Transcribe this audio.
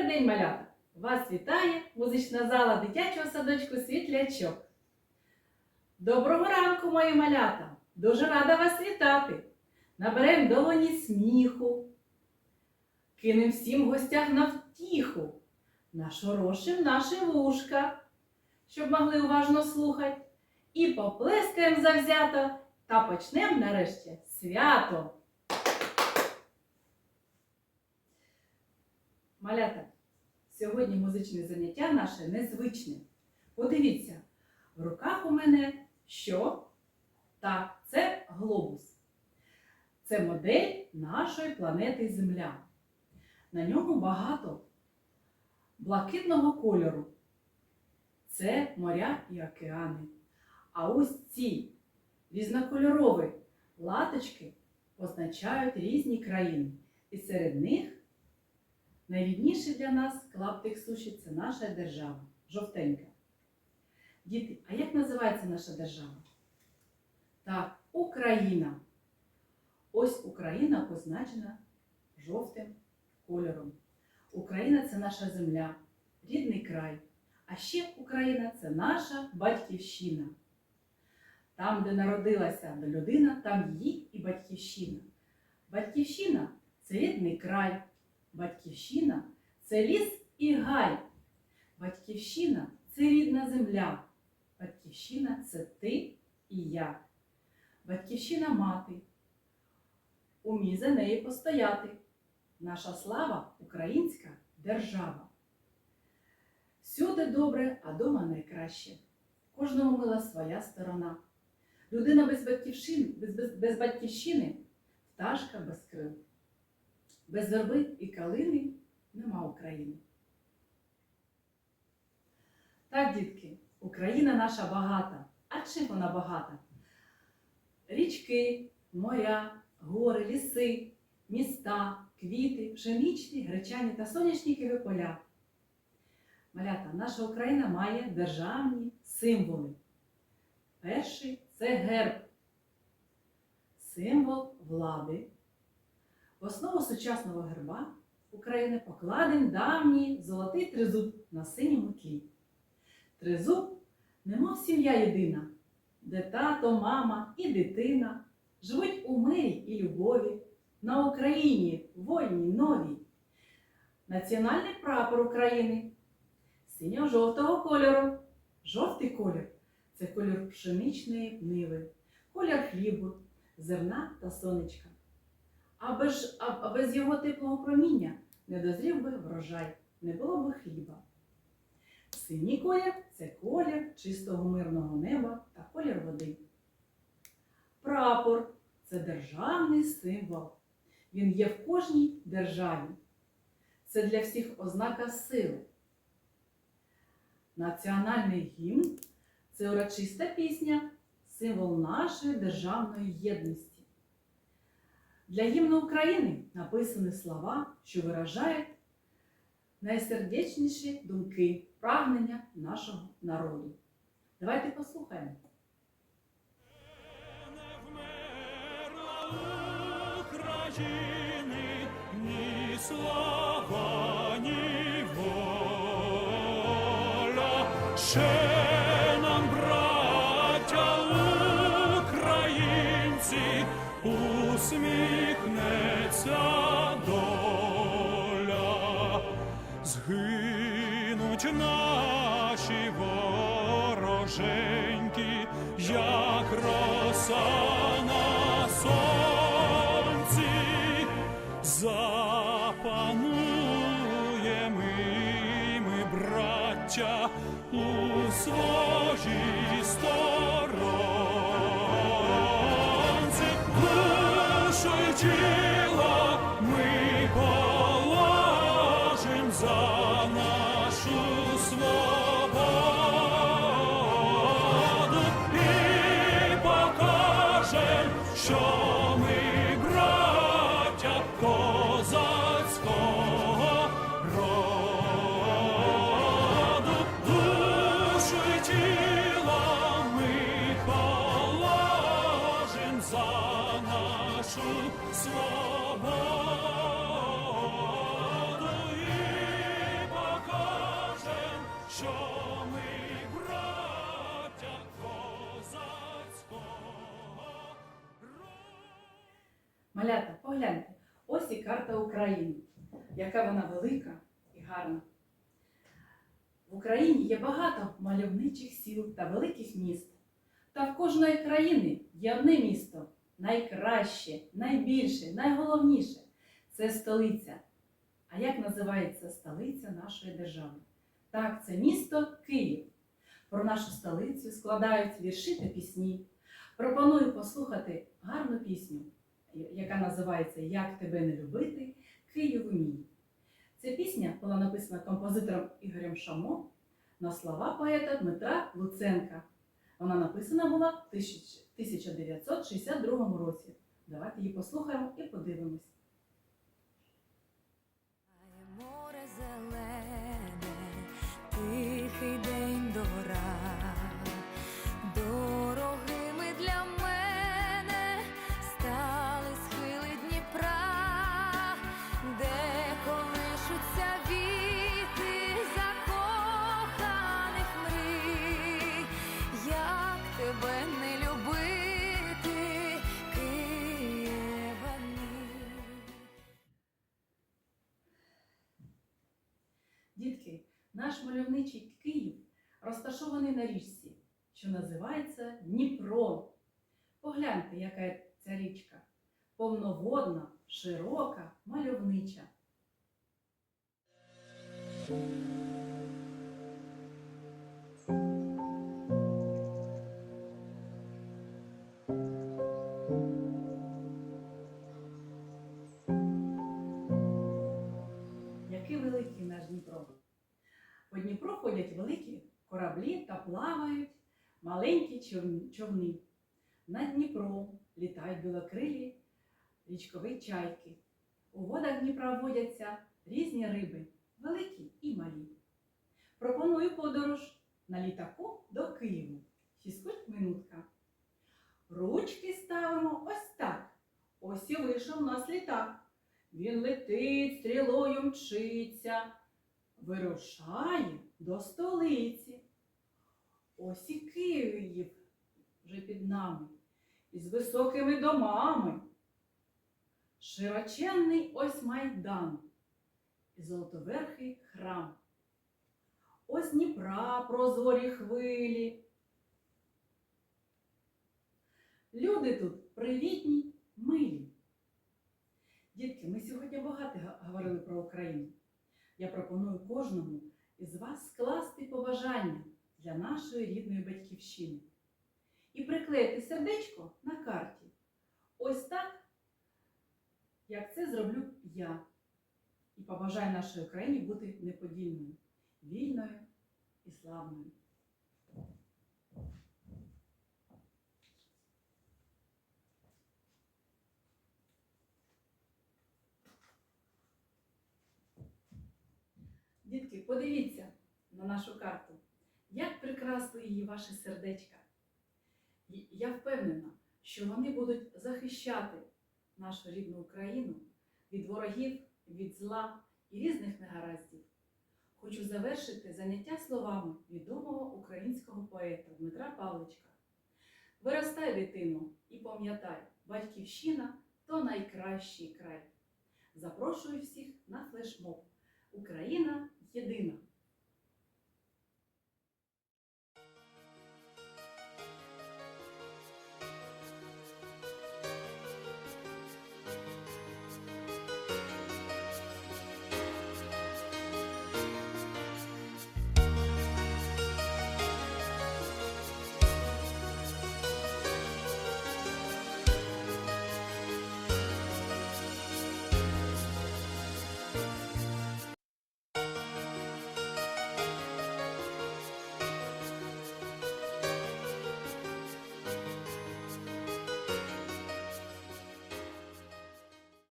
Добрий день, малята! Вас вітає музична зала дитячого садочку Світлячок. Доброго ранку, мої малята! Дуже рада вас вітати! Наберем долоні сміху, кинем всім гостях на втіху, нашорошим наші вушка, щоб могли уважно слухати, і поплескаємо завзято та почнемо нарешті свято. Малята, сьогодні музичне заняття наше незвичне. Подивіться, в руках у мене що? Так, це глобус. Це модель нашої планети Земля. На ньому багато блакитного кольору. Це моря і океани. А ось ці різнокольорові латочки означають різні країни. І серед них Найрідніший для нас клаптик суші це наша держава, жовтенька. Діти, а як називається наша держава? Так, Україна. Ось Україна позначена жовтим кольором. Україна це наша земля, рідний край. А ще Україна це наша батьківщина. Там, де народилася людина, там її і батьківщина. Батьківщина це рідний край. Батьківщина це ліс і гай. Батьківщина це рідна земля. Батьківщина це ти і я. Батьківщина мати. Умій за неї постояти. Наша слава українська держава. Всюди добре, а дома найкраще. Кожному мила своя сторона. Людина без батьківщини, без, без, без батьківщини пташка без крил. Без верби і калини нема України. Так, дітки, Україна наша багата. А чим вона багата? Річки, моря, гори, ліси, міста, квіти, пшеничні, гречані та соняшникові поля. Малята, наша Україна має державні символи. Перший це герб, символ влади. В основу сучасного герба України покладен давній золотий тризуб на синьому тлі. Тризуб, немов сім'я єдина, де тато, мама і дитина живуть у мирі і любові на Україні вольній новій. Національний прапор України синьо-жовтого кольору. Жовтий колір це колір пшеничної ниви, колір хлібу, зерна та сонечка. А без, а, а без його теплого проміння не дозрів би врожай, не було би хліба. Синій колір це колір чистого мирного неба та колір води. Прапор це державний символ. Він є в кожній державі. Це для всіх ознака сили. Національний гімн це урочиста пісня, символ нашої державної єдності. Для гімну України написані слова, що виражають найсердечніші думки, прагнення нашого народу. Давайте послухаємо. України ні слава, ні воля. Згинуть наші вороженьки, як роса на сонці, запануємо ми, браття, у своїй сторонці, душу Малята, погляньте, ось і карта України, яка вона велика і гарна. В Україні є багато мальовничих сіл та великих міст. Та в кожної країни є одне місто найкраще, найбільше, найголовніше це столиця. А як називається столиця нашої держави? Так, це місто Київ. Про нашу столицю складають вірші та пісні. Пропоную послухати гарну пісню, яка називається Як тебе не любити, Київ мій. Ця пісня була написана композитором Ігорем Шамо на слова поета Дмитра Луценка. Вона написана була в 1962 році. Давайте її послухаємо і подивимось. На річці, що називається Дніпро. Погляньте, яка ця річка. Повноводна, широка, мальовнича. Який великий наш Дніпро. По Дніпру ходять великі кораблі та плавають маленькі човни. Над Дніпром літають білокрилі річкові чайки. У водах Дніпра водяться різні риби, великі і малі. Пропоную подорож на літаку до Києву. Фізкульт минутка. Ручки ставимо ось так. Ось і вийшов у нас літак. Він летить, стрілою мчиться, вирушає до столиці. Ось і Київ вже під нами, із високими домами. Широченний ось майдан і золотоверхий храм. Ось Дніпра прозорі хвилі. Люди тут привітні, милі. Дітки, ми сьогодні багато говорили про Україну. Я пропоную кожному із вас скласти побажання для нашої рідної батьківщини і приклеїти сердечко на карті. Ось так, як це зроблю я. І побажаю нашій Україні бути неподільною, вільною і славною. Дітки, подивіться на нашу карту, як прикрасли її ваші сердечка. Я впевнена, що вони будуть захищати нашу рідну Україну від ворогів, від зла і різних негараздів. Хочу завершити заняття словами відомого українського поета Дмитра Павличка. Виростай, дитино, і пам'ятай, батьківщина то найкращий край. Запрошую всіх на флешмоб. Україна єдина.